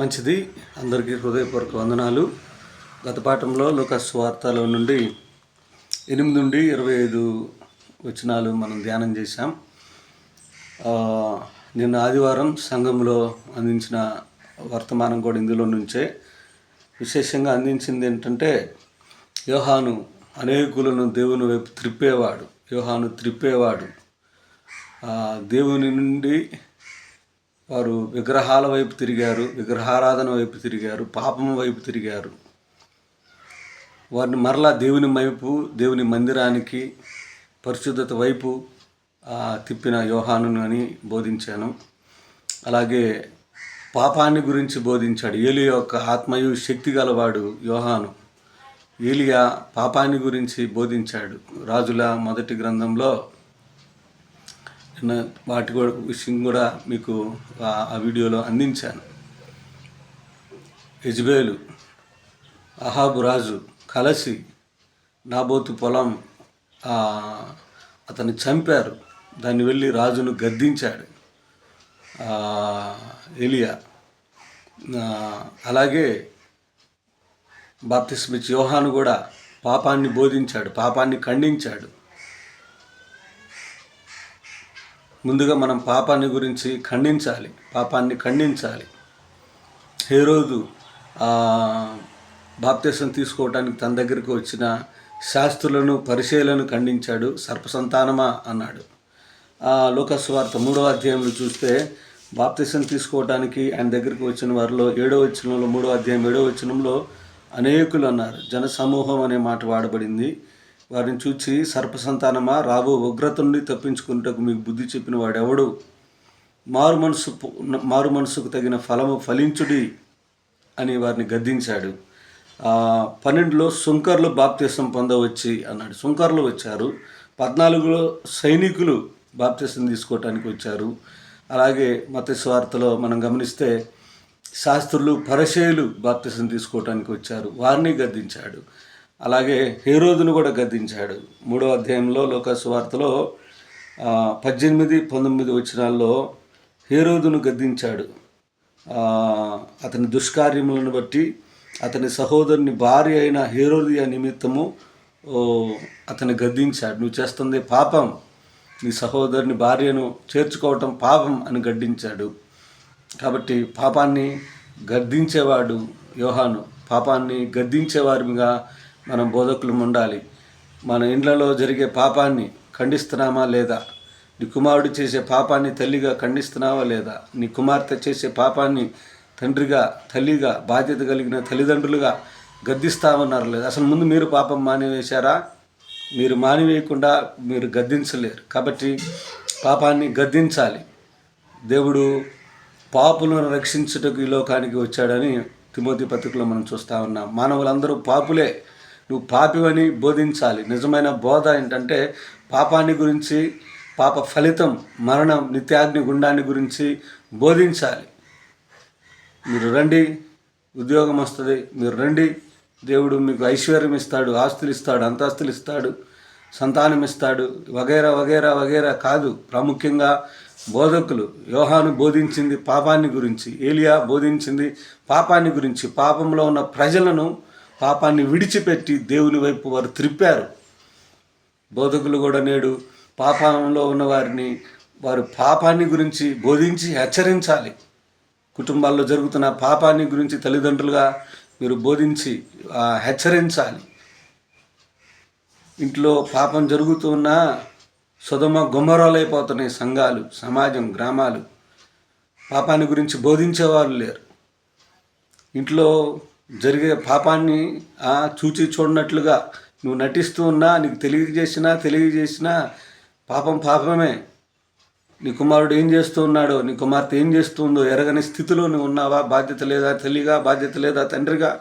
మంచిది. అందరికీ హృదయపూర్వక వందనాలు. గత పాఠంలో లోకస్ నుండి ఎనిమిది నుండి ఇరవై ఐదు వచనాలు మనం ధ్యానం చేశాం. నిన్న ఆదివారం సంఘంలో అందించిన వర్తమానం కూడా ఇందులో నుంచే విశేషంగా అందించింది ఏంటంటే యోహాను అనేకులను దేవుని వైపు త్రిప్పేవాడు. యోహాను త్రిప్పేవాడు. దేవుని నుండి వారు విగ్రహాల వైపు తిరిగారు విగ్రహారాధన వైపు తిరిగారు పాపం వైపు తిరిగారు. వారిని మరలా దేవుని వైపు దేవుని మందిరానికి పరిశుద్ధత వైపు తిప్పిన యోహాను అని బోధించాను. అలాగే పాపాన్ని గురించి బోధించాడు. ఏలి యొక్క ఆత్మయు శక్తి గలవాడు యోహాను. ఏలియా పాపాన్ని గురించి బోధించాడు. రాజుల మొదటి గ్రంథంలో వాటి కూడా విషయం కూడా మీకు ఆ వీడియోలో అందించాను. యజ్బేలు అహాబు రాజు కలసి నాబోతు పొలం అతన్ని చంపారు. దాన్ని వెళ్ళి రాజును గద్దించాడు. ఎలియా అలాగే బాప్తిస్మిచ్ యోహాను కూడా పాపాన్ని బోధించాడు పాపాన్ని ఖండించాడు. ముందుగా మనం పాపాన్ని గురించి ఖండించాలి. పాపాన్ని ఖండించాలి. ఏ రోజు బాప్తీసం తీసుకోవడానికి తన దగ్గరికి వచ్చిన శాస్త్రులను పరిశీలను ఖండించాడు సర్పసంతానమా అన్నాడు. ఆ లోకస్వార్త మూడవ అధ్యాయంలో చూస్తే బాప్తీసం తీసుకోవడానికి ఆయన దగ్గరికి వచ్చిన వారిలో ఏడో వచనంలో మూడో అధ్యాయం ఏడో వచనంలో అనేకులు అన్నారు. జన సమూహం అనే మాట వాడబడింది. వారిని చూచి సర్పసంతానమా? రాబో ఉగ్రతుని నుండి తప్పించుకున్నటకు మీకు బుద్ధి చెప్పిన వాడెవడు? మారు మనసు మారు మనసుకు తగిన ఫలము ఫలించుడి అని వారిని గద్దించాడు. పన్నెండులో సుంకర్లు బాప్తీసం పొందవచ్చి అన్నాడు. సుంకర్లు వచ్చారు. పద్నాలుగులో సైనికులు బాప్తీసం తీసుకోవటానికి వచ్చారు. అలాగే మత స్వార్థలో మనం గమనిస్తే శాస్త్రులు పరశేయులు బాప్తీసం తీసుకోవటానికి వచ్చారు. వారిని గద్దించాడు. అలాగే హేరోదును కూడా గద్దించాడు. మూడో అధ్యాయంలో లోక వార్తలో పద్దెనిమిది పంతొమ్మిది వచనాల్లో హేరోదును గద్దించాడు. అతని దుష్కార్యములను బట్టి అతని సహోదరుని భార్య అయిన హేరోదియ నిమిత్తము అతను గద్దించాడు. నువ్వు చేస్తుంది పాపం. నీ సహోదరుని భార్యను చేర్చుకోవటం పాపం అని గడ్డించాడు. కాబట్టి పాపాన్ని గద్దించేవాడు యోహాను. పాపాన్ని గద్దించేవారిగా మనం బోధకులు ఉండాలి. మన ఇండ్లలో జరిగే పాపాన్ని ఖండిస్తున్నామా లేదా? నీ కుమారుడు చేసే పాపాన్ని తల్లిగా ఖండిస్తున్నావా లేదా? నీ కుమార్తె చేసే పాపాన్ని తండ్రిగా తల్లిగా బాధ్యత కలిగిన తల్లిదండ్రులుగా గద్దిస్తామన్నారు లేదా? అసలు ముందు మీరు పాపం మానివేశారా? మీరు మానివేయకుండా మీరు గద్దించలేరు. కాబట్టి పాపాన్ని గద్దించాలి. దేవుడు పాపులను రక్షించుటకు ఈ లోకానికి వచ్చాడని తిమోతి పత్రికలో మనం చూస్తూ ఉన్నాం. మానవులందరూ పాపులే. నువ్వు పాపివని బోధించాలి. నిజమైన బోధ ఏంటంటే పాపాన్ని గురించి పాప ఫలితం మరణం నిత్యాగ్ని గుండాన్ని గురించి బోధించాలి. మీరు రండి ఉద్యోగం వస్తుంది మీరు రండి. దేవుడు మీకు ఐశ్వర్యం ఇస్తాడు ఆస్తులు ఇస్తాడు అంతస్తులు ఇస్తాడు సంతానం ఇస్తాడు. వగేరా వగేరా వగేరా కాదు. ప్రాముఖ్యంగా బోధకులు యోహాను బోధించింది పాపాన్ని గురించి ఏలియా బోధించింది పాపాన్ని గురించి. పాపంలో ఉన్న ప్రజలను పాపాన్ని విడిచిపెట్టి దేవుని వైపు వారు త్రిప్పారు. బోధకులు కూడా నేడు పాపంలో ఉన్న వారిని వారు పాపాన్ని గురించి బోధించి హెచ్చరించాలి. కుటుంబాల్లో జరుగుతున్న పాపాన్ని గురించి తల్లిదండ్రులుగా మీరు బోధించి హెచ్చరించాలి. ఇంట్లో పాపం జరుగుతున్నా సుధమ గుమ్మరాలైపోతున్నాయి సంఘాలు సమాజం గ్రామాలు. పాపాన్ని గురించి బోధించేవారు లేరు. ఇంట్లో జరిగే పాపాన్ని చూచి చూడనట్లుగా నువ్వు నటిస్తూ ఉన్నా నీకు తెలియజేసినా తెలియజేసినా పాపం పాపమే. నీ కుమారుడు ఏం చేస్తూ ఉన్నాడో నీ కుమార్తె ఏం చేస్తుందో ఎరగని స్థితిలో నువ్వు ఉన్నావా? బాధ్యత లేదా తల్లిగా బాధ్యత లేదా తండ్రిగా?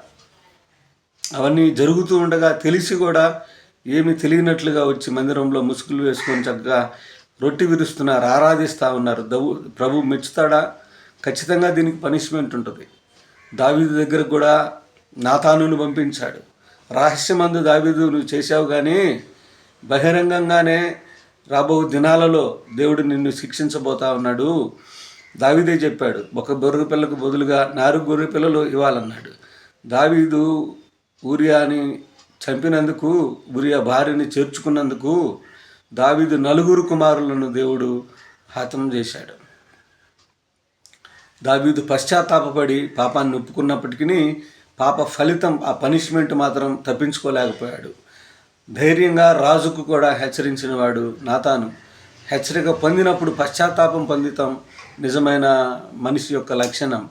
అవన్నీ జరుగుతూ ఉండగా తెలిసి కూడా ఏమి తెలియనట్లుగా వచ్చి మందిరంలో ముసుగులు వేసుకొని చక్కగా రొట్టి విరుస్తున్నారు ఆరాధిస్తూ ఉన్నారు. దవు ప్రభు మెచ్చుతాడా? ఖచ్చితంగా దీనికి పనిష్మెంట్ ఉంటుంది. దావీదు దగ్గర కూడా నాతానుని పంపించాడు. రహస్యమందు దావీదు నువ్వు చేశావు కానీ బహిరంగంగానే రాబో దినాలలో దేవుడు నిన్ను శిక్షించబోతా ఉన్నాడు. దావీదే చెప్పాడు ఒక గొర్రె పిల్లకు బదులుగా నాలుగు గొర్రె పిల్లలు ఇవ్వాలన్నాడు. దావీదు ఊరియాని చంపినందుకు ఊరియా భార్యని చేర్చుకున్నందుకు దావీదు నలుగురు కుమారులను దేవుడు హతం చేశాడు. దావీదు పశ్చాత్తాపపడి పాపాన్ని ఒప్పుకున్నప్పటికీ పాప ఫలితం ఆ పనిష్మెంట్ మాత్రం తప్పించుకోలేకపోయాడు. ధైర్యంగా రాజుకు కూడా హెచ్చరించిన వాడు నాతాను. హెచ్చరిక పొందినప్పుడు పశ్చాత్తాపం పొందితం నిజమైన మనిషి యొక్క లక్షణం.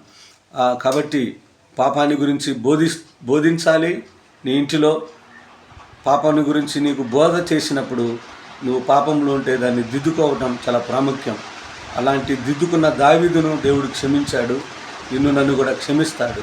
కాబట్టి పాపాన్ని గురించి బోధి బోధించాలి నీ ఇంటిలో. పాపాన్ని గురించి నీకు బోధ చేసినప్పుడు నువ్వు పాపంలో ఉంటే దాన్ని దిద్దుకోవటం చాలా ప్రాముఖ్యం. అలాంటి దిద్దుకున్న దావీదును దేవుడు క్షమించాడు నిన్ను నన్ను కూడా క్షమిస్తాడు.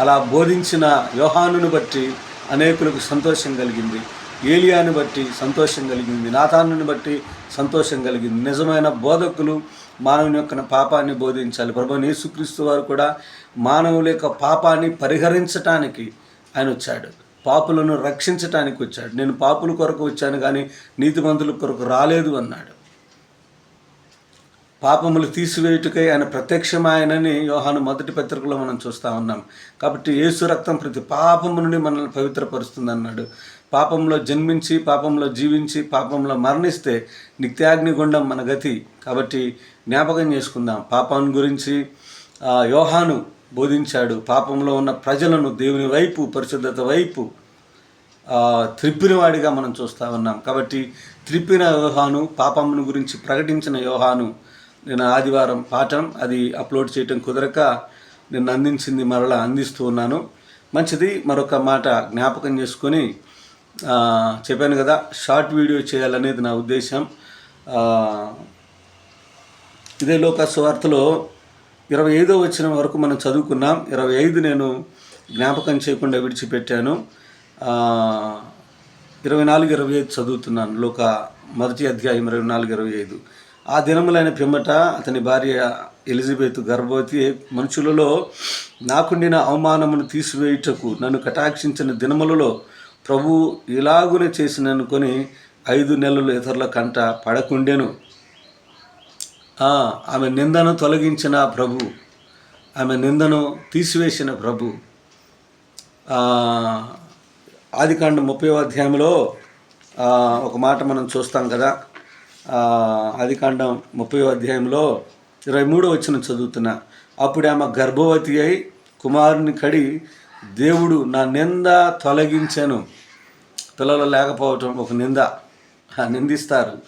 అలా బోధించిన యోహానును బట్టి అనేకులకు సంతోషం కలిగింది ఏలియాను బట్టి సంతోషం కలిగింది నాథాను బట్టి సంతోషం కలిగింది. నిజమైన బోధకులు మానవుని యొక్క పాపాన్ని బోధించాలి. ప్రభు యేసుక్రీస్తు వారు కూడా మానవుల యొక్క పాపాన్ని పరిహరించటానికి ఆయన వచ్చాడు. పాపులను రక్షించటానికి వచ్చాడు. నేను పాపుల కొరకు వచ్చాను కానీ నీతిమంతుల కొరకు రాలేదు అన్నాడు. పాపములు తీసివేయుటకై ఆయన ప్రత్యక్షమాయనని యోహాను మొదటి పత్రికలో మనం చూస్తూ ఉన్నాం. కాబట్టి యేసు రక్తం ప్రతి పాపము నుండి మనల్ని పవిత్రపరుస్తుంది అన్నాడు పాపంలో జన్మించి పాపంలో జీవించి పాపంలో మరణిస్తే నిత్యాగ్నిగుండం మన గతి. కాబట్టి జ్ఞాపకం చేసుకుందాం. పాపం గురించి యోహాను బోధించాడు. పాపంలో ఉన్న ప్రజలను దేవుని వైపు పరిశుద్ధత వైపు త్రిప్పినవాడిగా మనం చూస్తూ ఉన్నాం. కాబట్టి త్రిప్పిన యోహాను పాపమును గురించి ప్రకటించిన యోహాను నేను ఆదివారం పాఠం అది అప్లోడ్ చేయటం కుదరక నేను అందించింది మరలా అందిస్తూ ఉన్నాను. మంచిది మరొక మాట జ్ఞాపకం చేసుకొని చెప్పాను కదా షార్ట్ వీడియో చేయాలనేది నా ఉద్దేశం. ఇదే లోక సువార్తలో ఇరవై ఐదో వచ్చిన వరకు మనం చదువుకున్నాం. ఇరవై ఐదు నేను జ్ఞాపకం చేయకుండా విడిచిపెట్టాను. ఇరవై నాలుగు ఇరవై ఐదు చదువుతున్నాను. లోక మొదటి అధ్యాయం ఇరవై నాలుగు ఇరవై ఐదు. ఆ దినములైన పిమ్మట అతని భార్య ఎలిజబెత్ గర్భవతి మనుషులలో నాకుండిన అవమానమును తీసివేయుటకు నన్ను కటాక్షించిన దినములలో ప్రభు ఇలాగునే చేసిననుకొని ఐదు నెలలు ఇతరుల కంట పడకుండెను. ఆమె నిందను తొలగించిన ప్రభు ఆమె నిందను తీసివేసిన ప్రభు. ఆ, ఆదికాండం ముప్పై అధ్యాయంలో ఒక మాట మనం చూస్తాం కదా. ఆదికాండం ముప్పై అధ్యాయంలో ఇరవై మూడో వచ్చిన చదువుతున్నా. అప్పుడు ఆమె గర్భవతి అయి కుమారుని కడి దేవుడు నా నింద తొలగించాను. పిల్లలు లేకపోవటం ఒక నింద. నిందిస్తారు.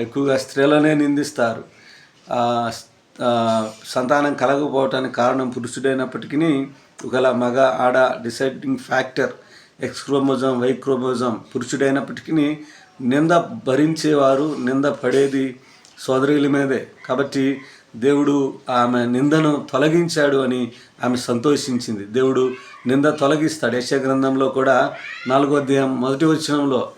ఎక్కువగా స్త్రీలనే నిందిస్తారు. సంతానం కలగకపోవటానికి కారణం పురుషుడైనప్పటికీ ఒకవేళ మగ ఆడ deciding factor X chromosome Y chromosome పురుషుడైనప్పటికీ నింద భరించేవారు నింద పడేది సోదరుల మీదే. కాబట్టి దేవుడు ఆమె నిందను తొలగించాడు అని ఆమె సంతోషించింది. దేవుడు నింద తొలగిస్తాడు. యశ గ్రంథంలో కూడా నాలుగో అధ్యాయం మొదటి వచనంలో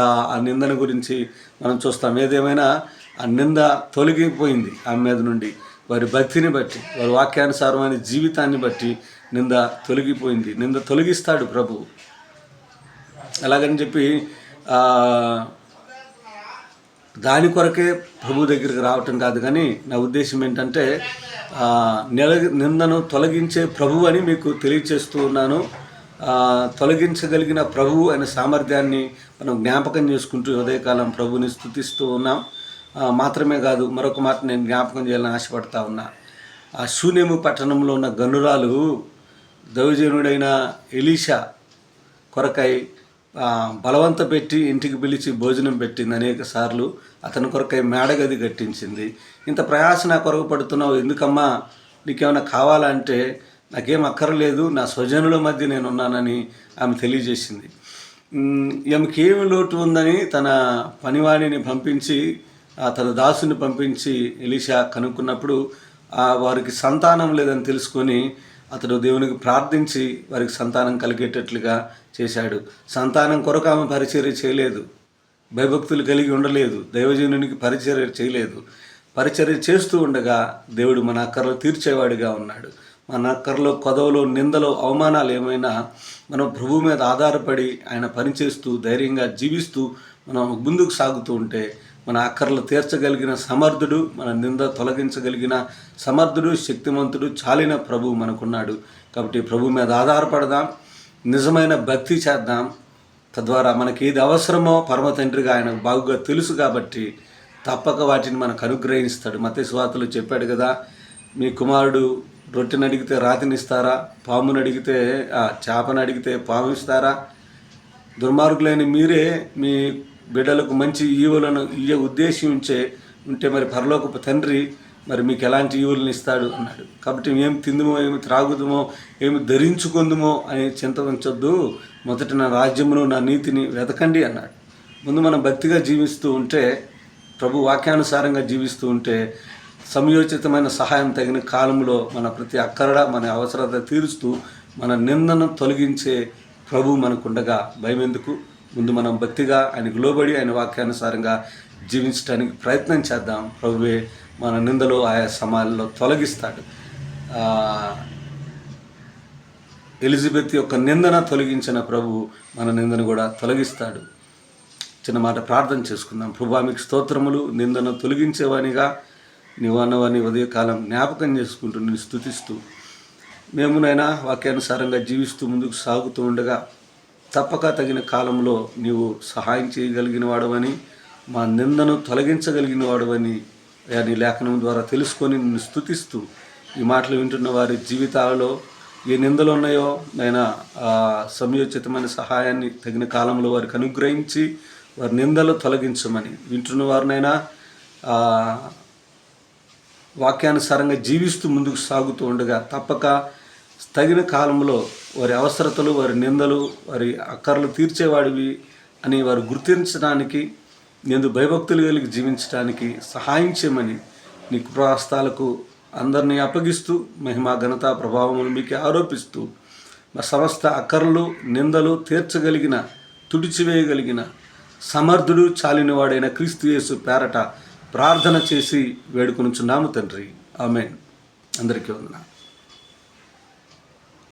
ఆ నిందను నిందన గురించి మనం చూస్తాం. ఏదేమైనా ఆ నింద తొలగిపోయింది ఆమె మీద నుండి. వారి భక్తిని బట్టి వారి వాక్యానుసారమైన జీవితాన్ని బట్టి నింద తొలగిపోయింది. నింద తొలగిస్తాడు ప్రభు. అలాగని చెప్పి దాని కొరకే ప్రభు దగ్గరికి రావటం కాదు కానీ నా ఉద్దేశం ఏంటంటే నెల నిందను తొలగించే ప్రభు అని మీకు తెలియచేస్తూ ఉన్నాను. తొలగించగలిగిన ప్రభు అనే సామర్థ్యాన్ని మనం జ్ఞాపకం చేసుకుంటూ ఉదయకాలం ప్రభుని స్థుతిస్తూ ఉన్నాం. మాత్రమే కాదు మరొక మాట నేను జ్ఞాపకం చేయాలని ఆశపడతా ఉన్నా. ఆ శూన్యము పట్టణంలో ఉన్న గనురాలు దైవజనుడైన ఎలీషా కొరకై బలవంత పెట్టి ఇంటికి పిలిచి భోజనం పెట్టింది అనేక సార్లు. అతని కొరకై మేడగది కట్టించింది. ఇంత ప్రయాస నా కొరకు పడుతున్నావు ఎందుకమ్మా? నీకేమైనా కావాలంటే నాకేం అక్కర్లేదు నా స్వజనుల మధ్య నేను ఉన్నానని ఆమె తెలియజేసింది. ఉమ్, ఈమెకి ఏమి లోటు ఉందని తన పనివాణిని పంపించి తన దాసుని పంపించి ఎలీషా కనుక్కున్నప్పుడు వారికి సంతానం లేదని తెలుసుకొని అతడు దేవునికి ప్రార్థించి వారికి సంతానం కలిగేటట్లుగా చేశాడు. సంతానం కొరకు ఆమె పరిచర్య చేయలేదు. భయభక్తులు కలిగి ఉండలేదు. దైవజనునికి పరిచర్య చేయలేదు. పరిచర్య చేస్తూ ఉండగా దేవుడు మన అక్కర్లో తీర్చేవాడిగా ఉన్నాడు. మన అక్కర్లో కొదవలు నిందలు అవమానాలు ఏమైనా మనం ప్రభు మీద ఆధారపడి ఆయన పనిచేస్తూ ధైర్యంగా జీవిస్తూ మనం ముందుకు సాగుతూ ఉంటే మన అక్కర్లు తీర్చగలిగిన సమర్థుడు మన నింద తొలగించగలిగిన సమర్థుడు శక్తిమంతుడు చాలిన ప్రభు మనకున్నాడు. కాబట్టి ప్రభు మీద ఆధారపడదాం నిజమైన భక్తి చేద్దాం. తద్వారా మనకి ఏది అవసరమో పరమ తండ్రిగా ఆయన బాగుగా తెలుసు కాబట్టి తప్పక వాటిని మనకు అనుగ్రహిస్తాడు. మత స్వాతలు చెప్పాడు కదా మీ కుమారుడు రొట్టెని అడిగితే రాతినిస్తారా పాముని అడిగితే చేపను అడిగితే పాము ఇస్తారా? దుర్మార్గులైన మీరే మీ బిడ్డలకు మంచి ఈవులను ఇయ్య ఉద్దేశించే ఉంటే మరి పరలోకపు తండ్రి మరి మీకు ఎలాంటి ఈవులను ఇస్తాడు అన్నాడు. కాబట్టి ఏమి తిందుమో ఏమి త్రాగుదుమో ఏమి ధరించుకుందుమో అని చింత ఉంచొద్దు. మొదట నా రాజ్యమును నా నీతిని వెతకండి అన్నాడు. ముందు మనం భక్తిగా జీవిస్తూ ఉంటే ప్రభు వాక్యానుసారంగా జీవిస్తూ ఉంటే సమయోచితమైన సహాయం తగిన కాలంలో మన ప్రతి అక్కరడ మన అవసరత తీరుస్తూ మన నిందను తొలగించే ప్రభు మనకుండగా. భయం ఎందుకు ముందు మనం భక్తిగా ఆయనకు లోబడి ఆయన వాక్యానుసారంగా జీవించడానికి ప్రయత్నం చేద్దాం. ప్రభువే మన నిందలు ఆయా సమాజంలో తొలగిస్తాడు. ఎలిజబెత్ యొక్క నిందన తొలగించిన ప్రభు మన నిందను కూడా తొలగిస్తాడు. చిన్న మాట ప్రార్థన చేసుకుందాం. ప్రభా మీకు స్తోత్రములు నిందన తొలగించేవానిగా నీవు ఉదయకాలం జ్ఞాపకం చేసుకుంటూ నేను స్థుతిస్తూ మేమునైనా వాక్యానుసారంగా జీవిస్తూ ముందుకు సాగుతూ ఉండగా తప్పక తగిన కాలంలో నీవు సహాయం చేయగలిగిన వాడవని మా నిందను తొలగించగలిగిన వాడవని నీ లేఖనం ద్వారా తెలుసుకొని నిన్ను స్థుతిస్తూ ఈ మాటలు వింటున్న వారి జీవితాలలో ఏ నిందలు ఉన్నాయో నైనా సమయోచితమైన సహాయాన్ని తగిన కాలంలో వారికి అనుగ్రహించి వారి నిందలు తొలగించమని వింటున్న వారినైనా వాక్యానుసారంగా జీవిస్తూ ముందుకు సాగుతూ ఉండగా తప్పక తగిన కాలంలో వారి అవసరతలు వారి నిందలు వారి అక్కర్లు తీర్చేవాడివి అని వారు గుర్తించడానికి నేను భయభక్తులు కలిగి జీవించడానికి సహాయం చేయమని నీ కృపాస్తాలకు అందరినీ అప్పగిస్తూ మహిమా ఘనత ప్రభావములు మీకు ఆరోపిస్తూ మా సమస్త అక్కర్లు నిందలు తీర్చగలిగిన తుడిచివేయగలిగిన సమర్థుడు చాలినవాడైన క్రీస్తు యేసు పేరట ప్రార్థన చేసి వేడుకొనుచున్నాము తండ్రి. ఆమెన్. అందరికీ వందనాలు.